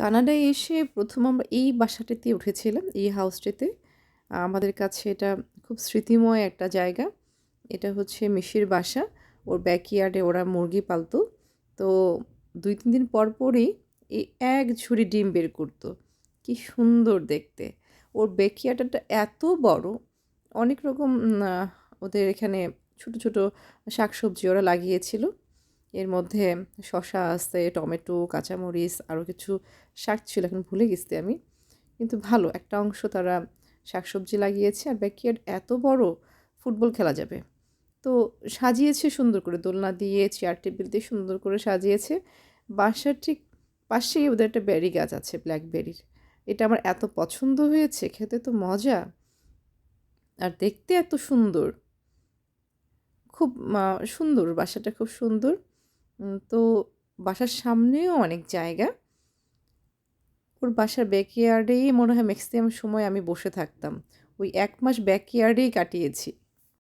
কানাডায় এসে প্রথম আমরা এই বাসাটিতে উঠেছিলাম, এই হাউসটিতে। আমাদের কাছে এটা খুব স্মৃতিময় একটা জায়গা। এটা হচ্ছে মিশির বাসা, ওর ব্যাকইয়ার্ডে ওরা মুরগি পালতো। তো দুই, তিন দিন পর পরই এই এক ঝুড়ি ডিম বের করতো। কি সুন্দর দেখতে। ওর ব্যাকইয়ার্ডটা এত বড়, অনেক রকম ওদের এখানে ছোট ছোট শাকসবজি ওরা লাগিয়েছিল। এর মধ্যে শশা আছে, টমেটো, কাঁচামরিচ, আরও কিছু শাক ছিল, এখন ভুলে গেছি আমি। কিন্তু ভালো, একটা অংশ তারা শাকসবজি লাগিয়েছে আর ব্যাকইয়ার্ড এত বড় ফুটবল খেলা যাবে। তো সাজিয়েছে সুন্দর করে, দোলনা দিয়ে চেয়ার টেবিল দিয়ে সুন্দর করে সাজিয়েছে। বাসার ঠিক পাশেই ওদের একটা বেরি গাছ আছে ব্ল্যাকবেরির এটা আমার এত পছন্দ হয়েছে, খেতে তো মজা। আর দেখতে এত সুন্দর। খুব সুন্দর, বাসাটা খুব সুন্দর। তো বাসার সামনেও অনেক জায়গা। ওর বাসার ব্যাকইয়ার্ডেই মনে হয় ম্যাক্সিমাম সময় আমি বসে থাকতাম। ওই এক মাস ব্যাকইয়ার্ডেই কাটিয়েছি।